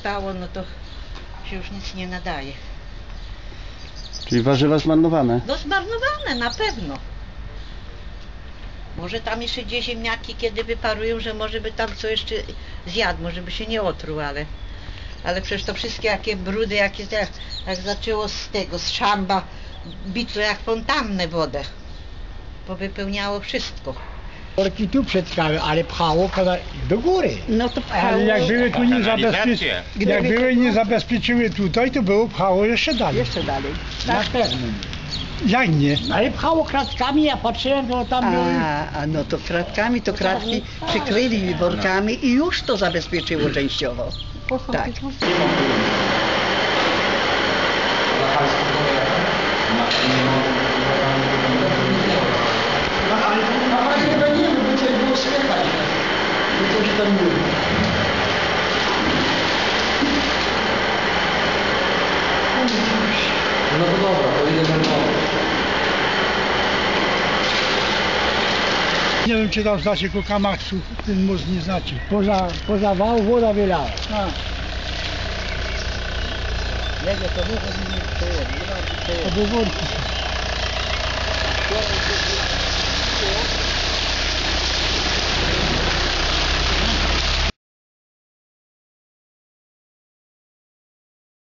zostało, no to się już nic nie nadaje. Czyli warzywa zmarnowane. No zmarnowane na pewno. Może tam jeszcze gdzieś ziemniaki kiedy wyparują, że może by tam co jeszcze zjadł, może by się nie otruł, ale ale przecież to wszystkie jakie brudy, jakie te, jak zaczęło z tego, z szamba bić to jak fontannę wodę. Powypełniało wszystko. Worki tu przetkały, ale pchało kada do góry. No to Ale jak były tu nie zabezpieczyły, jak były nie zabezpieczyły tutaj, to było pchało jeszcze dalej. Jeszcze dalej. Na pewno. Jak nie? Ale pchało kratkami, ja patrzyłem, to tam. A, a no to kratkami, to kratki przykryli workami i już to zabezpieczyło częściowo. Tak. No to dobra, to idę do Nie wiem, czy tam znacie Kokamaksu, ten most nie znacie. Poza, poza wał woda wylała. To były worki.